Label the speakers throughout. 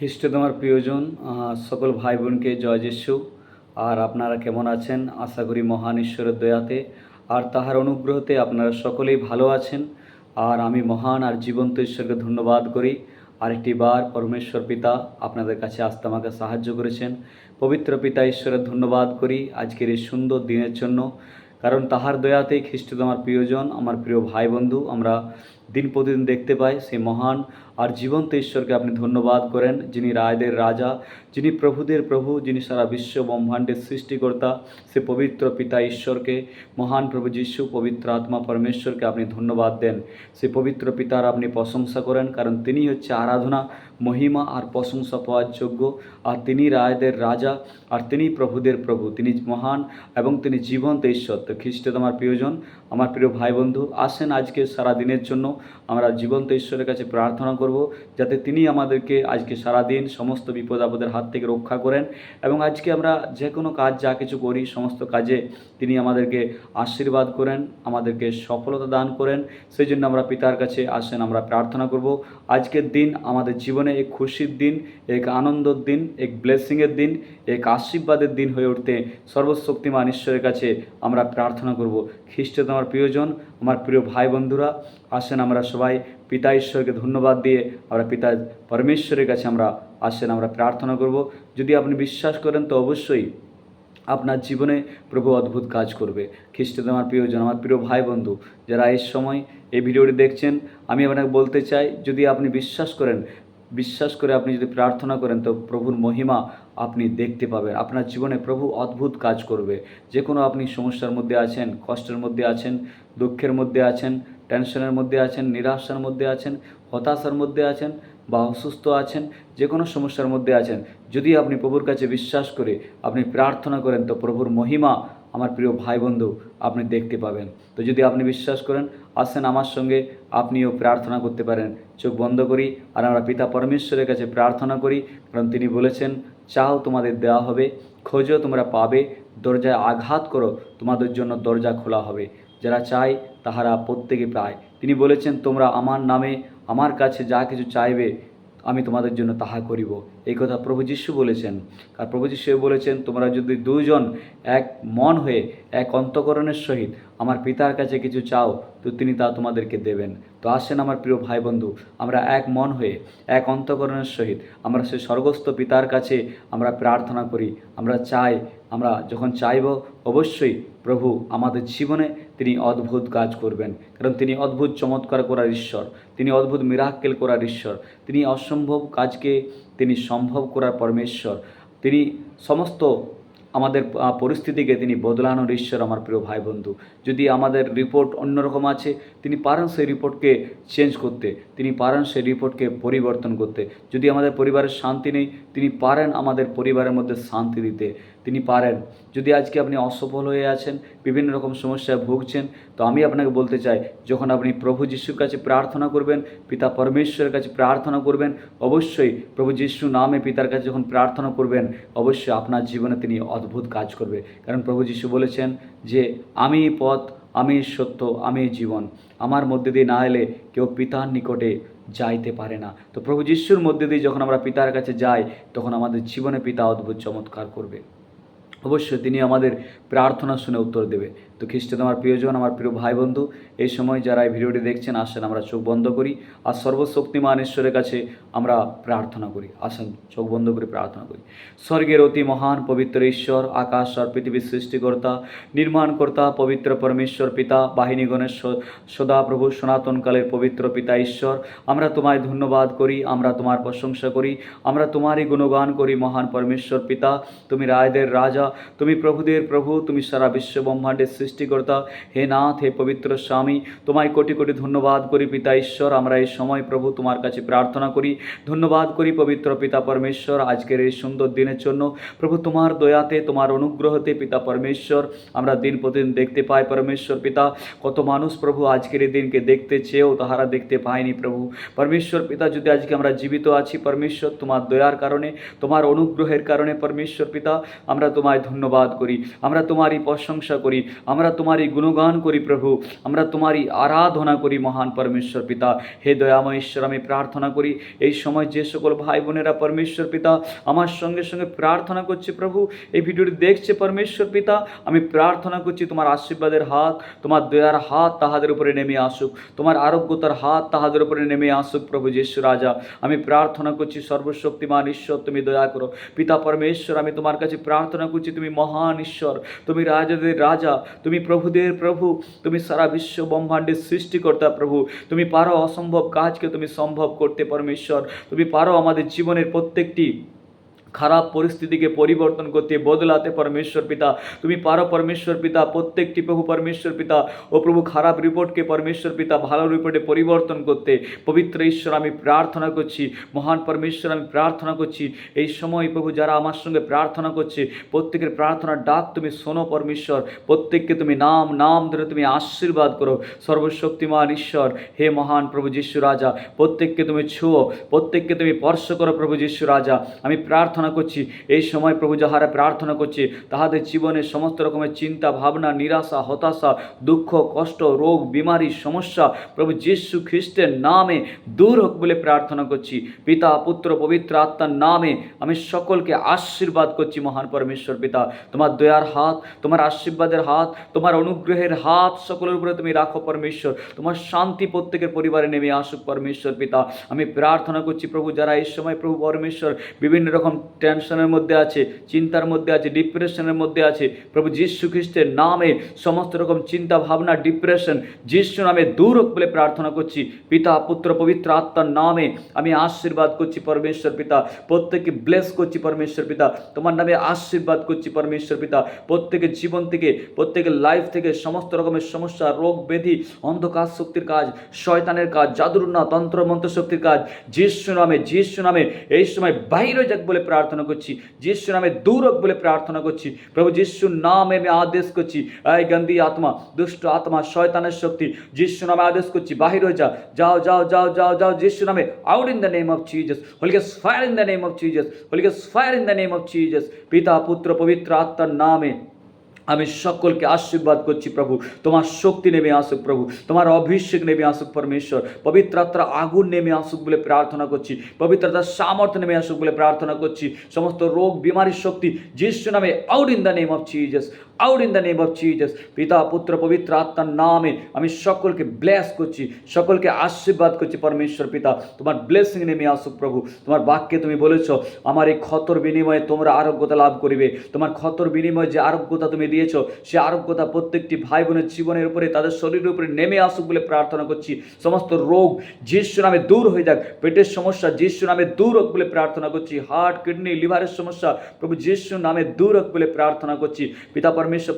Speaker 1: খ্রিস্ট তোমার প্রিয়জন সকল ভাই বোনকে জয় যিশু। আর আপনারা কেমন আছেন? আশা করি মহান ঈশ্বরের দয়াতে। আর তাহার অনুগ্রহতে আপনারা সকলেই ভালো আছেন। আর আমি মহান আর জীবন্ত ঈশ্বরকে ধন্যবাদ করি। আরেকটি বার পরমেশ্বর পিতা আপনাদের কাছে আসতে আমাকে সাহায্য করেছেন। পবিত্র পিতা ঈশ্বরের ধন্যবাদ করি। আজকের এই সুন্দর দিনের জন্য কারণ তাহার দয়াতেই খ্রিস্ট আমার প্রিয়জন, আমার প্রিয় ভাই বন্ধু আমরা দিন প্রতিদিন দেখতে পাই সে মহান আর জীবন্ত ঈশ্বরকে আপনি ধন্যবাদ করেন, যিনি রায়দের রাজা, যিনি প্রভুদের প্রভু, যিনি সারা বিশ্ব ব্রহ্মাণ্ডের সৃষ্টিকর্তা, সে পবিত্র পিতা ঈশ্বরকে, মহান প্রভু যিশু, পবিত্র আত্মা পরমেশ্বরকে আপনি ধন্যবাদ দেন। সে পবিত্র পিতার আপনি প্রশংসা করেন, কারণ তিনি হচ্ছে আরাধনা মহিমা আর প্রশংসা পাওয়ার যোগ্য। আর তিনি রায়দের রাজা, আর তিনি প্রভুদের প্রভু। তিনি মহান এবং তিনি জীবন্ত ঈশ্বর। তো খ্রিস্ট আমার প্রিয়জন, আমার প্রিয় ভাই বন্ধু আসেন আজকে সারা দিনের জন্য। আমরা জীবন্ত ঈশ্বরের কাছে প্রার্থনা করব, যাতে তিনি আমাদেরকে আজকে সারা দিন সমস্ত বিপদ আপদের হাত থেকে রক্ষা করেন এবং আজকে আমরা যে কোনো কাজ, যা কিছু করি, সমস্ত কাজে তিনি আমাদেরকে আশীর্বাদ করেন, আমাদেরকে সফলতা দান করেন। সেই জন্য আমরা পিতার কাছে আসেন, আমরা প্রার্থনা করব। আজকের দিন আমাদের জীবনে এক খুশির দিন, এক আনন্দর দিন, এক ব্লেসিংয়ের দিন, এক আশীর্বাদের দিন হয়ে উঠতে সর্বশক্তিমান ঈশ্বরের কাছে আমরা প্রার্থনা করব। খ্রিস্ট আমার প্রিয়জন, আমার প্রিয় ভাই বন্ধুরা আসেন আমরা সবাই পিতা ঈশ্বরকে ধন্যবাদ দিয়ে আমরা পিতা পরমেশ্বরের কাছে আমরা আসেন আমরা প্রার্থনা করব। যদি আপনি বিশ্বাস করেন তো অবশ্যই আপনার জীবনে প্রভু অদ্ভুত কাজ করবে। খ্রিস্ট আমার প্রিয়জন, আমার প্রিয় ভাই বন্ধু যারা এই সময় এই ভিডিওটি দেখছেন, আমি আপনাকে বলতে চাই, যদি আপনি বিশ্বাস করেন বিশ্বাস করে আপনি যদি প্রার্থনা করেন, তো প্রভুর মহিমা আপনি দেখতে পাবেন। আপনার জীবনে প্রভু অদ্ভুত কাজ করবে। যে কোনো আপনি সমস্যার মধ্যে আছেন, কষ্টের মধ্যে আছেন, দুঃখের মধ্যে আছেন, টেনশনের মধ্যে আছেন, নিরাশার মধ্যে আছেন, হতাশার মধ্যে আছেন বা অসুস্থ আছেন যে কোনো সমস্যার মধ্যে আছেন, যদি আপনি প্রভুর কাছে বিশ্বাস করে আপনি প্রার্থনা করেন, তো প্রভুর মহিমা আমার প্রিয় ভাই বন্ধু আপনি দেখতে পাবেন। তো যদি আপনি বিশ্বাস করেন, আসেন আমার সঙ্গে, আপনিও প্রার্থনা করতে পারেন। চোখ বন্ধ করি আর আমরা পিতা পরমেশ্বরের কাছে প্রার্থনা করি, কারণ তিনি বলেছেন, চাও তোমাদের দেওয়া হবে, খোঁজো তোমরা পাবে, দরজায় আঘাত করো, তোমাদের জন্য দরজা খোলা হবে। যারা চায়, তাহারা প্রত্যেকে পায়। তিনি বলেছেন, তোমরা আমার নামে, আমার কাছে যা কিছু চাইবে আমি তোমাদের জন্য তাহা করিব। এই কথা প্রভু যিশু বলেছেন। আর প্রভু যিশু বলেছেন, তোমরা যদি দুজন এক মন হয়ে, এক অন্তকরণের সহিত আমার পিতার কাছে কিছু চাও, তো তিনি তা তোমাদেরকে দেবেন। তো আসেন আমার প্রিয় ভাই বন্ধু আমরা এক মন হয়ে, এক অন্তকরণের সহিত, আমরা সে স্বর্গস্থ পিতার কাছে আমরা প্রার্থনা করি। আমরা চাই, আমরা যখন চাইব, অবশ্যই প্রভু আমাদের জীবনে তিনি অদ্ভুত কাজ করবেন। কারণ তিনি অদ্ভুত চমৎকার করার ঈশ্বর, তিনি অদ্ভুত মিরাক্কেল করার ঈশ্বর, তিনি অসম্ভব কাজকে তিনি সম্ভব করার পরমেশ্বর, তিনি সমস্ত আমাদের পরিস্থিতিকে তিনি বদলানোর ঈশ্বর আমার প্রিয় ভাই বন্ধু যদি আমাদের রিপোর্ট অন্যরকম আছে, তিনি পারেন সেই রিপোর্টকে চেঞ্জ করতে, তিনি পারেন সেই রিপোর্টকে পরিবর্তন করতে। যদি আমাদের পরিবারের শান্তি নেই, তিনি পারেন আমাদের পরিবারের মধ্যে শান্তি দিতে। তিনি পারেন। যদি আজকে আপনি অসফল হয়ে আছেন, বিভিন্ন রকম সমস্যায় ভুগছেন তো আমি আপনাকে বলতে চাই, যখন আপনি প্রভু যিশুর কাছে প্রার্থনা করবেন, পিতা পরমেশ্বরের কাছে প্রার্থনা করবেন, অবশ্যই প্রভু যিশু নামে পিতার কাছে যখন প্রার্থনা করবেন, অবশ্যই আপনার জীবনে তিনি অদ্ভুত কাজ করবে। কারণ প্রভু যিশু বলেছেন যে, আমি পথ, আমি সত্য, আমি জীবন। আমার মধ্যে দিয়ে না এলে কেউ পিতার নিকটে যাইতে পারে না। তো প্রভু যিশুর মধ্যে দিয়ে যখন আমরা পিতার কাছে যাই, তখন আমাদের জীবনে পিতা অদ্ভুত চমৎকার করবে। অবশ্যই তিনি আমাদের প্রার্থনা শুনে উত্তর দেবে। তো খ্রিস্ট আমার প্রিয়জন, আমার প্রিয় ভাই বন্ধু এই সময় যারা এই ভিডিওটি দেখছেন, আসেন, আমরা চোখ বন্ধ করি আর সর্বশক্তিমান ঈশ্বরের কাছে আমরা প্রার্থনা করি। আসেন, চোখ বন্ধ করে প্রার্থনা করি। স্বর্গের অতি মহান পবিত্র ঈশ্বর, আকাশ আর পৃথিবীর সৃষ্টিকর্তা, নির্মাণকর্তা, পবিত্র পরমেশ্বর পিতা বাহিনীগণের স- সদাপ্রভু সনাতনকালের পবিত্র পিতা ঈশ্বর, আমরা তোমায় ধন্যবাদ করি, আমরা তোমার প্রশংসা করি, আমরা তোমারই গুণগান করি, মহান পরমেশ্বর পিতা, তুমি রায়দের রাজা তুমি প্রভুদের প্রভু, তুমি সারা বিশ্ব ব্রহ্মাণ্ডের সৃষ্টিকর্তা। হে নাথ, হে পবিত্র স্বামী, তোমায় কোটি কোটি ধন্যবাদ করি পিতা ঈশ্বর। আমরা এই সময় প্রভু তোমার কাছে প্রার্থনা করি। ধন্যবাদ করি পবিত্র পিতা পরমেশ্বর, আজকের এই সুন্দর দিনের জন্য। প্রভু তোমার দয়াতে, তোমার অনুগ্রহতে পিতা পরমেশ্বর, আমরা দিন প্রতিদিন দেখতে পাই পরমেশ্বর পিতা। কত মানুষ প্রভু আজকের এই দিনকে দেখতে চেয়েও তাহারা দেখতে পায়নি প্রভু। পরমেশ্বর পিতা, যদি আজকে আমরা জীবিত আছি পরমেশ্বর, তোমার দয়ার কারণে, তোমার অনুগ্রহের কারণে পরমেশ্বর পিতা, আমরা তোমায় তোমায় ধন্যবাদ করি। আমরা তোমারই প্রশংসা করি। আমরা তোমারই গুণগান করি প্রভু। আমরা তোমারই আরাধনা করি মহান পরমেশ্বর পিতা। হে দয়াময় ঈশ্বর আমি প্রার্থনা করি এই সময় যে সকল ভাই বোনেরা পরমেশ্বর পিতা, আমার সঙ্গে সঙ্গে প্রার্থনা করছে প্রভু। এই ভিডিওটি দেখছে পরমেশ্বর পিতা। আমি প্রার্থনা করছি তোমার আশীর্বাদের হাত, তোমার দয়ার হাত তাহাদের উপরে নেমে আসুক। তোমার আরোগ্যতার হাত তাহাদের উপরে নেমে আসুক প্রভু যিশু রাজা। আমি প্রার্থনা করছি সর্বশক্তিমান ঈশ্বর, তুমি দয়া করো। পিতা পরমেশ্বর, আমি তোমার কাছে প্রার্থনা করছি তুমি মহান ঈশ্বর, তুমি রাজাদের রাজা, তুমি প্রভুদের প্রভু, তুমি সারা বিশ্ব ব্রহ্মাণ্ডের সৃষ্টিকর্তা প্রভু, তুমি পারো অসম্ভব কাজকে তুমি সম্ভব করতে, পরমেশ্বর, তুমি পারো আমাদের জীবনের প্রত্যেকটি খারাপ পরিস্থিতিকে পরিবর্তন করতে বদলাতে পরমেশ্বর পিতা। তুমি পারো পরমেশ্বর পিতা, প্রত্যেকটি প্রভু পরমেশ্বর পিতা ও প্রভু খারাপ রিপোর্টকে পরমেশ্বর পিতা, ভালো রিপোর্টে পরিবর্তন করতে। পবিত্র ঈশ্বর, আমি প্রার্থনা করছি, মহান পরমেশ্বর, আমি প্রার্থনা করছি। এই সময় প্রভু যারা আমার সঙ্গে প্রার্থনা করছে, প্রত্যেকের প্রার্থনার ডাক তুমি শোনো পরমেশ্বর। প্রত্যেককে তুমি নাম নাম ধরে তুমি আশীর্বাদ করো। সর্বশক্তিমান ঈশ্বর, হে মহান প্রভু যিশু রাজা, প্রত্যেককে তুমি ছুঁয়ো, প্রত্যেককে তুমি স্পর্শ করো প্রভু যিশু রাজা। আমি প্রার্থনা করছি। এই সময় প্রভু যাহারা প্রার্থনা করছে, তাহাদের জীবনে সমস্ত রকমের চিন্তা, ভাবনা, নিরাশা, হতাশা, দুঃখ, কষ্ট, রোগ, বিমারি, সমস্যা, প্রভু যিশু খ্রিস্টের নামে দূর হোক বলে প্রার্থনা করছি। পিতা, পুত্র, পবিত্র আত্মার নামে আমি সকলকে আশীর্বাদ করছি, মহান পরমেশ্বর পিতা। তোমার দয়ার হাত, তোমার আশীর্বাদের হাত, তোমার অনুগ্রহের হাত সকলের উপরে তুমি রাখো পরমেশ্বর। তোমার শান্তি প্রত্যেকের পরিবারে নেমে আসুক পরমেশ্বর পিতা। আমি প্রার্থনা করছি প্রভু, যারা এই সময় প্রভু পরমেশ্বর বিভিন্ন রকম টেনশনের মধ্যে আছে, চিন্তার মধ্যে আছে ডিপ্রেশনের মধ্যে আছে। প্রভু যীশু খ্রিস্টের নামে সমস্ত রকম চিন্তা ভাবনা ডিপ্রেশন যীশু নামে দূর হোক বলে প্রার্থনা করছি। পিতা, পুত্র, পবিত্র আত্মার নামে আমি আশীর্বাদ করছি পরমেশ্বর পিতা। প্রত্যেককে ব্লেস করছি পরমেশ্বর পিতা। তোমার নামে আশীর্বাদ করছি পরমেশ্বর পিতা। প্রত্যেকের জীবন থেকে প্রত্যেকের লাইফ থেকে সমস্ত রকমের সমস্যা, রোগ, ব্যাধি, অন্ধকার শক্তির কাজ, শয়তানের কাজ জাদুরনা তন্ত্র মন্ত্র শক্তির কাজ, যিশু নামে যিশু নামে এই সময় বাইরে যাক বলে প্রার্থনা করছি। যিশু নামে দূর বলে প্রার্থনা করছি। প্রভু যিশুর নামে আমি আদেশ করছি, এই গান্ধী আত্মা, দুষ্ট আত্মা, শয়তানের শক্তি যিশু নামে আদেশ করছি, বাহির হয়ে যা, যাও যাও যাও যাও যাও যিশু নামে out in the name of Jesus holy guess fire in the name of Jesus holy fire in the name of Jesus পিতা, পুত্র, পবিত্র আত্মার নামে আমি সকলকে আশীর্বাদ করছি, প্রভু। তোমার শক্তি নেমে আসুক, প্রভু। তোমার অভিষেক নেমে আসুক, পরমেশ্বর। পবিত্র আত্মার আগুন নেমে আসুক বলে প্রার্থনা করছি। পবিত্রতার সামর্থ্য নেমে আসুক বলে প্রার্থনা করছি। সমস্ত রোগ বিমারির শক্তি, যিশু নামে out in the name of Jesus out in the name of Jesus পিতা, পুত্র, পবিত্র আত্মার নামে আমি সকলকে ব্লেস করছি, সকলকে আশীর্বাদ করছি পরমেশ্বর পিতা। তোমার ব্লেসিং নেমে আসুক প্রভু। তোমার বাক্যে তুমি বলেছ, আমার এই ক্ষতর বিনিময়ে তোমরা আরোগ্যতা লাভ করিবে। তোমার ক্ষতর বিনিময়ে যে আরোগ্যতা তুমি দিয়েছ, সে আরোগ্যতা প্রত্যেকটি ভাই বোনের জীবনের উপরে, তাদের শরীরের উপরে নেমে আসুক বলে প্রার্থনা করছি। সমস্ত রোগ যিশু নামে দূর হয়ে যাক, পেটের সমস্যা যিশু নামে দূর হোক বলে প্রার্থনা করছি। হার্ট, কিডনি, লিভারের সমস্যা, প্রভু যিশু নামে দূর হোক বলে প্রার্থনা করছি। পিতা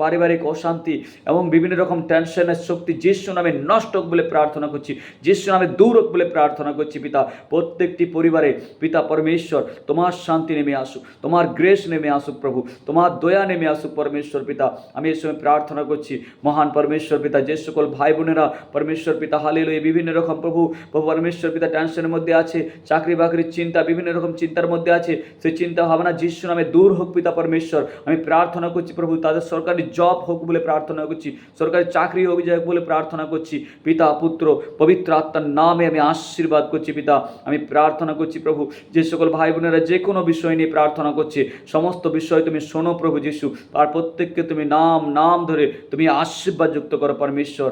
Speaker 1: পারিবারিক অশান্তি এবং বিভিন্ন রকম টেনশনের শক্তি যিশু নামে নষ্ট হোক বলে প্রার্থনা করছি। যিশু নামে দূর হোক বলে প্রার্থনা করছি পিতা। প্রত্যেকটি পরিবারে পিতা পরমেশ্বর, তোমার শান্তি নেমে আসুক, তোমার গ্রেস নেমে আসুক প্রভু, তোমার দয়া নেমে আসুক পরমেশ্বর পিতা। আমি এই সময় প্রার্থনা করছি, মহান পরমেশ্বর পিতা, যে সকল ভাই বোনেরা পরমেশ্বর পিতা হালে লয়ে বিভিন্ন রকম প্রভু প্রভু পরমেশ্বর পিতা টেনশনের মধ্যে আছে, চাকরি বাকরির চিন্তা, বিভিন্ন রকম চিন্তার মধ্যে আছে, সেই চিন্তা ভাবনা যিশু নামে দূর হোক পিতা পরমেশ্বর। আমি প্রার্থনা করছি প্রভু, তাদের সরকারি জব হোক বলে প্রার্থনা করছি, সরকারি চাকরি হোক যাক বলে প্রার্থনা করছি, পিতা, পুত্র, পবিত্র আত্মার নামে আমি আশীর্বাদ করছি পিতা, আমি প্রার্থনা করছি প্রভু, যে সকল ভাই বোনেরা যে কোনো বিষয় নিয়ে প্রার্থনা করছে, সমস্ত বিষয় তুমি শোনো প্রভু যিশু আর প্রত্যেককে তুমি নাম নাম ধরে তুমি আশীর্বাদ যুক্ত করো, পরমেশ্বর।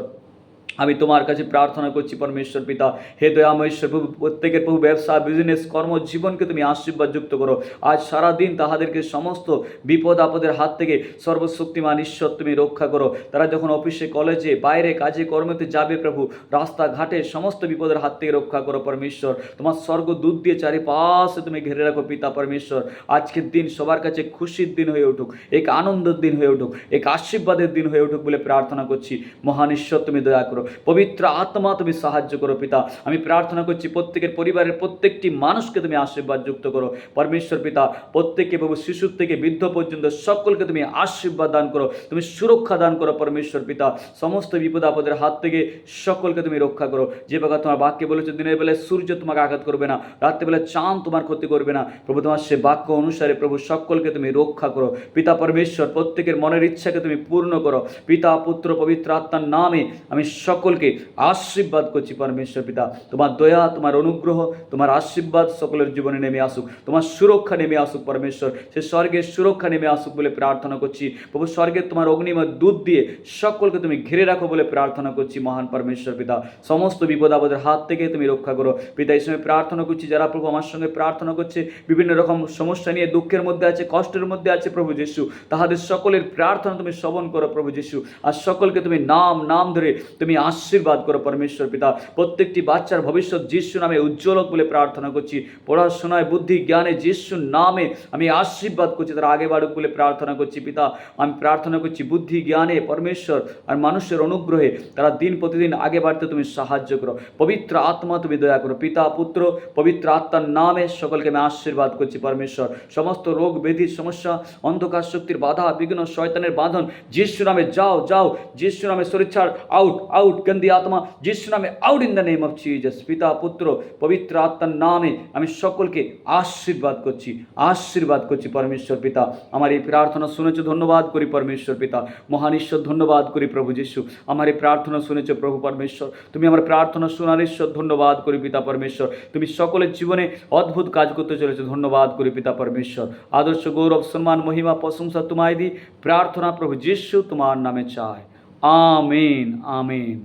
Speaker 1: আমি তোমার কাছে প্রার্থনা করছি, পরমেশ্বর পিতা। হে দয়াময় ঈশ্বর প্রভু, প্রত্যেকের প্রভু, ব্যবসা বিজনেস কর্মজীবনকে তুমি আশীর্বাদ যুক্ত করো। আজ সারাদিন তাহাদেরকে সমস্ত বিপদ আপদের হাত থেকে সর্বশক্তিমান ঈশ্বর তুমি রক্ষা করো। তারা যখন অফিসে, কলেজে, বাইরে, কাজে, কর্মেতে যাবে প্রভু, রাস্তাঘাটে সমস্ত বিপদের হাত থেকে রক্ষা করো পরমেশ্বর। তোমার স্বর্গ দুধ দিয়ে চারিপাশে তুমি ঘিরে রাখো পিতা পরমেশ্বর। আজকের দিন সবার কাছে খুশির দিন হয়ে উঠুক, এক আনন্দের দিন হয়ে উঠুক, এক আশীর্বাদের দিন হয়ে উঠুক বলে প্রার্থনা করছি। মহান ঈশ্বর, তুমি দয়া করো। পবিত্র আত্মা তুমি সাহায্য করো, পিতা। আমি প্রার্থনা করছি, প্রত্যেকের পরিবারের প্রত্যেকটি মানুষকে তুমি আশীর্বাদ যুক্ত করো। পরমেশ্বর, পিতা প্রত্যেককে প্রভু শিশুর থেকে বৃদ্ধ পর্যন্ত সকলকে তুমি আশীর্বাদ দান করো, তুমি সুরক্ষা দান করো, পরমেশ্বর, পিতা। সমস্ত বিপদ আপদের হাত থেকে সকলকে তুমি রক্ষা করো। যে প্রকার তোমার বাক্যে বলেছ, দিনের বেলায় সূর্য তোমাকে আঘাত করবে না রাত্রিবেলায় চাঁদ তোমার ক্ষতি করবে না। প্রভু, তোমার সে বাক্য অনুসারে প্রভু সকলকে তুমি রক্ষা করো। পিতা, পরমেশ্বর, প্রত্যেকের মনের ইচ্ছাকে তুমি পূর্ণ করো। পিতা, পুত্র, পবিত্র আত্মার নামে আমি সকলকে আশীর্বাদ করছি, পরমেশ্বর পিতা। তোমার দয়া, তোমার অনুগ্রহ, তোমার আশীর্বাদ সকলের জীবনে নেমে আসুক। তোমার সুরক্ষা নেমে আসুক, পরমেশ্বর। সে স্বর্গের সুরক্ষা নেমে আসুক বলে প্রার্থনা করছি। প্রভু, স্বর্গের তোমার অগ্নিময় দুধ দিয়ে সকলকে তুমি ঘিরে রাখো বলে প্রার্থনা করছি, মহান পরমেশ্বর পিতা। সমস্ত বিপদ আপদের হাত থেকে তুমি রক্ষা করো। পিতা, এই সময় প্রার্থনা করছি, যারা প্রভু আমার সঙ্গে প্রার্থনা করছে, বিভিন্ন রকম সমস্যা নিয়ে, দুঃখের মধ্যে আছে, কষ্টের মধ্যে আছে, প্রভু যিশু, তাহাদের সকলের প্রার্থনা তুমি শ্রবণ করো, প্রভু যিশু। আর সকলকে তুমি নাম নাম ধরে তুমি আশীর্বাদ করো পরমেশ্বর পিতা। প্রত্যেকটি বাচ্চার ভবিষ্যৎ যিশু নামে উজ্জ্বল হোক বলে প্রার্থনা করছি। পড়াশোনায় বুদ্ধি, জ্ঞানে যিশুর নামে আমি আশীর্বাদ করছি, তারা আগে বাড়ুক বলে প্রার্থনা করছি পিতা। আমি প্রার্থনা করছি বুদ্ধি, জ্ঞানে পরমেশ্বর আর মানুষের অনুগ্রহে তারা দিন প্রতিদিন আগে বাড়তে তুমি সাহায্য করো। পবিত্র আত্মা তুমি দয়া করো। পিতা, পুত্র, পবিত্র আত্মার নামে সকলকে আমি আশীর্বাদ করছি পরমেশ্বর। সমস্ত রোগ ব্যাধির সমস্যা, অন্ধকার শক্তির বাধা, বিঘ্ন, শয়তানের বাঁধন, যিশু নামে যাও যাও, যিশু নামে শরীর ছাড় আউট আউট গন্দি আত্মা যিশু নামে out in the name of Jesus পিতা পুত্র পবিত্র আত্মার নামে আমি সকলকে আশীর্বাদ করছি আশীর্বাদ করছি পরমেশ্বর পিতা আমার এই প্রার্থনা শুনেছো ধন্যবাদ করি পরমেশ্বর পিতা মহান ঈশ্বর ধন্যবাদ করি প্রভু যিশু আমার এই প্রার্থনা শুনেছো প্রভু পরমেশ্বর তুমি আমার প্রার্থনা শোনার ঈশ্বর ধন্যবাদ করি পিতা পরমেশ্বর তুমি সকলের জীবনে অদ্ভুত কাজ করতে চলেছো ধন্যবাদ করি পিতা পরমেশ্বর আদর্শ গৌরব সম্মান মহিমা প্রশংসা তোমায় দিই প্রার্থনা প্রভু যিশু তোমার নামে চায় আমিন আমিন।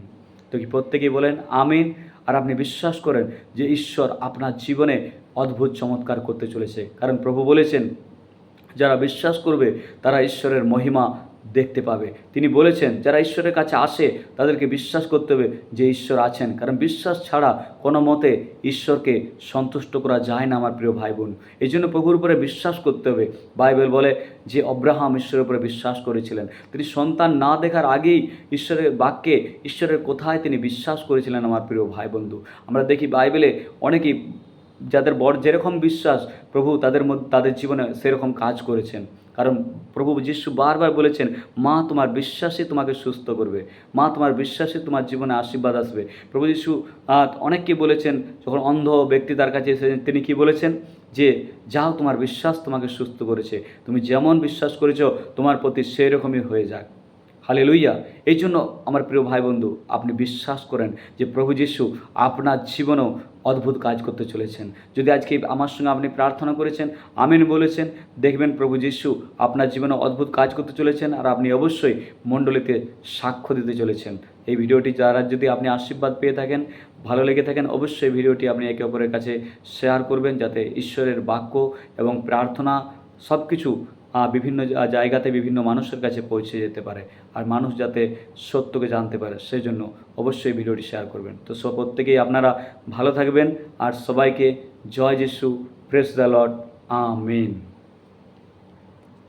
Speaker 1: তো কি প্রত্যেকেই বলেন আমিন? আর আপনি বিশ্বাস করেন যে ঈশ্বর আপনার জীবনে অদ্ভুত চমৎকার করতে চলেছে। কারণ প্রভু বলেছেন, যারা বিশ্বাস করবে তারা ঈশ্বরের মহিমা দেখতে পাবে। তিনি বলেছেন, যারা ঈশ্বরের কাছে আসে, তাদেরকে বিশ্বাস করতে হবে যে ঈশ্বর আছেন। কারণ বিশ্বাস ছাড়া কোনো মতে ঈশ্বরকে সন্তুষ্ট করা যায় না, আমার প্রিয় ভাই বোন এই জন্য প্রভুর উপরে বিশ্বাস করতে হবে। বাইবেল বলে যে অব্রাহাম ঈশ্বরের উপরে বিশ্বাস করেছিলেন। তিনি সন্তান না দেখার আগেই ঈশ্বরের বাক্যে ঈশ্বরের কোথায় তিনি বিশ্বাস করেছিলেন, আমার প্রিয় ভাই বন্ধু আমরা দেখি বাইবেলে অনেকেই যাদের বড় যেরকম বিশ্বাস, প্রভু তাদের মধ্যে, তাদের জীবনে সেরকম কাজ করেছেন। কারণ প্রভু যিশু বারবার বলেছেন, মা, তোমার বিশ্বাসই তোমাকে সুস্থ করবে। মা, তোমার বিশ্বাসে তোমার জীবনে আশীর্বাদ আসবে। প্রভু যিশু অনেককে বলেছেন, যখন অন্ধ ব্যক্তি তার কাছে এসেছেন, তিনি কি বলেছেন? যে, যাও, তোমার বিশ্বাস তোমাকে সুস্থ করেছে। তুমি যেমন বিশ্বাস করেছ, তোমার প্রতি সেই রকমই হয়ে যাক। হালে লইয়া এই জন্য আমার প্রিয় ভাই বন্ধু আপনি বিশ্বাস করেন যে প্রভু যিশু আপনার জীবনেও অদ্ভুত কাজ করতে চলেছেন। যদি আজকে আমার সঙ্গে আপনি প্রার্থনা করেছেন, আমিন বলেছেন, দেখবেন প্রভু যিশু আপনার জীবনে অদ্ভুত কাজ করতে চলেছেন আর আপনি অবশ্যই মণ্ডলীতে সাক্ষ্য দিতে চলেছেন। এই ভিডিওটি যারা যদি আপনি আশীর্বাদ পেয়ে থাকেন, ভালো লেগে থাকেন, অবশ্যই ভিডিওটি আপনি একে অপরের কাছে শেয়ার করবেন যাতে ঈশ্বরের বাক্য এবং প্রার্থনা সব কিছু বিভিন্ন জায়গাতে বিভিন্ন মানুষের কাছে পৌঁছে যেতে পারে। আর মানুষ যাতে সত্যকে জানতে পারে সেই জন্য অবশ্যই ভিডিওটি শেয়ার করবেন। তো সব প্রত্যেকেই আপনারা ভালো থাকবেন। আর সবাইকে জয় যিশু প্রেস দ্য লর্ড আমিন।